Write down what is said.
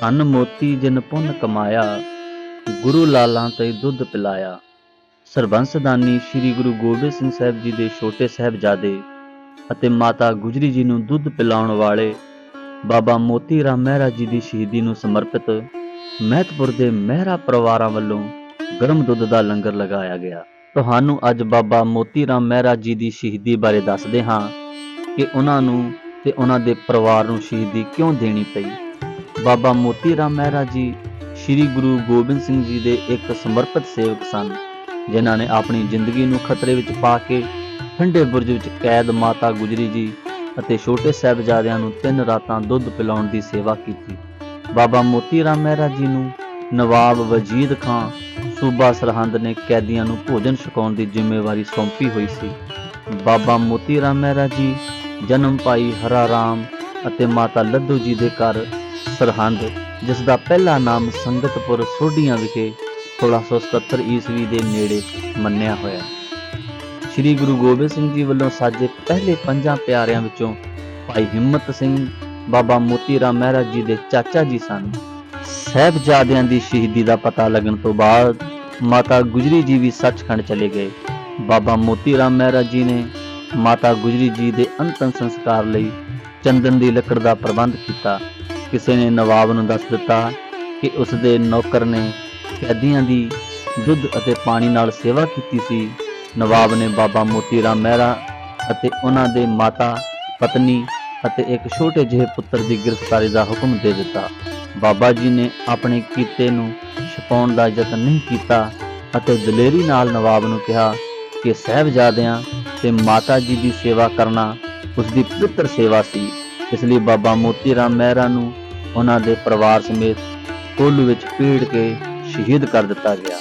ਧਨ ਮੋਤੀ ਜਿਨ ਪੁੰਨ ਕਮਾਇਆ, ਗੁਰੂ ਲਾਲਾਂ ਤੇ ਦੁੱਧ ਪਿਲਾਇਆ। ਸਰਬੰਸਦਾਨੀ ਸ੍ਰੀ ਗੁਰੂ ਗੋਬਿੰਦ ਸਿੰਘ ਸਾਹਿਬ ਜੀ ਦੇ ਛੋਟੇ ਸਾਹਿਬਜ਼ਾਦੇ ਅਤੇ ਮਾਤਾ ਗੁਜਰੀ ਜੀ ਨੂੰ ਦੁੱਧ ਪਿਲਾਉਣ ਵਾਲੇ ਬਾਬਾ ਮੋਤੀ ਰਾਮ ਮਹਿਰਾ ਜੀ ਦੀ ਸ਼ਹੀਦੀ ਨੂੰ ਸਮਰਪਿਤ ਮਹਿਤਪੁਰ ਦੇ ਮਹਿਰਾ ਪਰਿਵਾਰਾਂ ਵੱਲੋਂ ਗਰਮ ਦੁੱਧ ਦਾ ਲੰਗਰ ਲਗਾਇਆ ਗਿਆ। ਤੁਹਾਨੂੰ ਅੱਜ ਬਾਬਾ ਮੋਤੀ ਰਾਮ ਮਹਿਰਾ ਜੀ ਦੀ ਸ਼ਹੀਦੀ ਬਾਰੇ ਦੱਸਦੇ ਹਾਂ ਕਿ ਉਹਨਾਂ ਨੂੰ ਤੇ ਉਹਨਾਂ ਦੇ ਪਰਿਵਾਰ ਨੂੰ ਸ਼ਹੀਦੀ ਕਿਉਂ ਦੇਣੀ ਪਈ? ਬਾਬਾ ਮੋਤੀ ਰਾਮ ਮਹਿਰਾ ਜੀ, ਸ੍ਰੀ ਗੁਰੂ ਗੋਬਿੰਦ ਸਿੰਘ ਜੀ ਦੇ ਇੱਕ ਸਮਰਪਿਤ ਸੇਵਕ ਸਨ, ਜਿਨ੍ਹਾਂ ਨੇ ਆਪਣੀ ਜ਼ਿੰਦਗੀ ਨੂੰ ਖਤਰੇ ਵਿੱਚ ਪਾ ਕੇ ਠੰਡੇ ਬੁਰਜ ਵਿੱਚ ਕੈਦ ਮਾਤਾ ਗੁਜਰੀ ਜੀ ਅਤੇ ਛੋਟੇ ਸਾਹਿਬਜ਼ਾਦਿਆਂ ਨੂੰ ਤਿੰਨ ਰਾਤਾਂ ਦੁੱਧ ਪਿਲਾਉਣ ਦੀ ਸੇਵਾ ਕੀਤੀ। ਬਾਬਾ ਮੋਤੀ ਰਾਮ ਮਹਿਰਾ ਜੀ ਨੂੰ ਨਵਾਬ ਵਜੀਦ ਖਾਨ ਸੂਬਾ ਸਰਹੰਦ ਨੇ ਕੈਦੀਆਂ ਨੂੰ ਭੋਜਨ ਛਕਾਉਣ ਦੀ ਜ਼ਿੰਮੇਵਾਰੀ ਸੌਂਪੀ ਹੋਈ ਸੀ। ਬਾਬਾ ਮੋਤੀ ਰਾਮ ਮਹਿਰਾ ਜੀ ਜਨਮ ਭਾਈ ਹਰਾ ਰਾਮ ਅਤੇ ਮਾਤਾ ਲੱਦੂ ਜੀ ਦੇ ਘਰ ਸਰਹੰਦ ਜਿਸ ਦਾ ਪਹਿਲਾ ਨਾਮ ਸੰਗਤਪੁਰ ਸੋਢੀਆਂ ਵਿਖੇ 1677 ਈਸਵੀ ਦੇ ਨੇੜੇ ਮੰਨਿਆ ਹੋਇਆ। ਸ੍ਰੀ ਗੁਰੂ ਗੋਬਿੰਦ ਸਿੰਘ ਜੀ ਵੱਲੋਂ ਸਾਜੇ ਪਹਿਲੇ ਪੰਜਾਂ ਪਿਆਰਿਆਂ ਵਿੱਚੋਂ ਭਾਈ ਹਿੰਮਤ ਸਿੰਘ, ਬਾਬਾ ਮੋਤੀ ਰਾਮ ਮਹਿਰਾ ਜੀ ਦੇ ਚਾਚਾ ਜੀ ਸਨ। ਸਹਿਬਜ਼ਾਦਿਆਂ ਦੀ ਸ਼ਹੀਦੀ ਦਾ ਪਤਾ ਲੱਗਣ ਤੋਂ ਬਾਅਦ ਮਾਤਾ ਗੁਜਰੀ ਜੀ ਵੀ ਸੱਚਖੰਡ ਚਲੇ ਗਏ। ਬਾਬਾ ਮੋਤੀ ਰਾਮ ਮਹਿਰਾ ਜੀ ਨੇ ਮਾਤਾ ਗੁਜਰੀ ਜੀ ਦੇ ਅੰਤਮ ਸੰਸਕਾਰ ਲਈ ਚੰਦਨ ਦੀ ਲੱਕੜ ਦਾ ਪ੍ਰਬੰਧ ਕੀਤਾ। ਕਿਸੇ ਨੇ ਨਵਾਬ ਨੂੰ ਦੱਸ ਦਿੱਤਾ ਕਿ ਉਸ ਦੇ ਨੌਕਰ ਨੇ ਕੈਦੀਆਂ ਦੀ ਦੁੱਧ ਅਤੇ ਪਾਣੀ ਨਾਲ ਸੇਵਾ ਕੀਤੀ ਸੀ। ਨਵਾਬ ਨੇ ਬਾਬਾ ਮੋਤੀ ਰਾਮ ਮਹਿਰਾ ਅਤੇ ਉਹਨਾਂ ਦੇ ਮਾਤਾ, ਪਤਨੀ ਅਤੇ ਇੱਕ ਛੋਟੇ ਜਿਹੇ ਪੁੱਤਰ ਦੀ ਗ੍ਰਿਫਤਾਰੀ ਦਾ ਹੁਕਮ ਦੇ ਦਿੱਤਾ। ਬਾਬਾ ਜੀ ਨੇ ਆਪਣੇ ਕੀਤੇ ਨੂੰ ਛਪਾਉਣ ਦਾ ਯਤਨ ਨਹੀਂ ਕੀਤਾ ਅਤੇ ਦਲੇਰੀ ਨਾਲ ਨਵਾਬ ਨੂੰ ਕਿਹਾ ਕਿ ਸਹਿਬਜ਼ਾਦਿਆਂ ਤੇ ਮਾਤਾ ਜੀ ਦੀ ਸੇਵਾ ਕਰਨਾ ਉਸ ਦੀ ਪਵਿੱਤਰ ਸੇਵਾ ਸੀ। ਇਸ ਲਈ ਬਾਬਾ ਮੋਤੀ ਰਾਮ ਮਹਿਰਾ ਨੂੰ ਉਹਨਾਂ ਦੇ ਪਰਿਵਾਰ ਸਮੇਤ ਕੋਲੂ ਵਿੱਚ ਪੀੜ ਕੇ ਸ਼ਹੀਦ ਕਰ ਦਿੱਤਾ ਗਿਆ।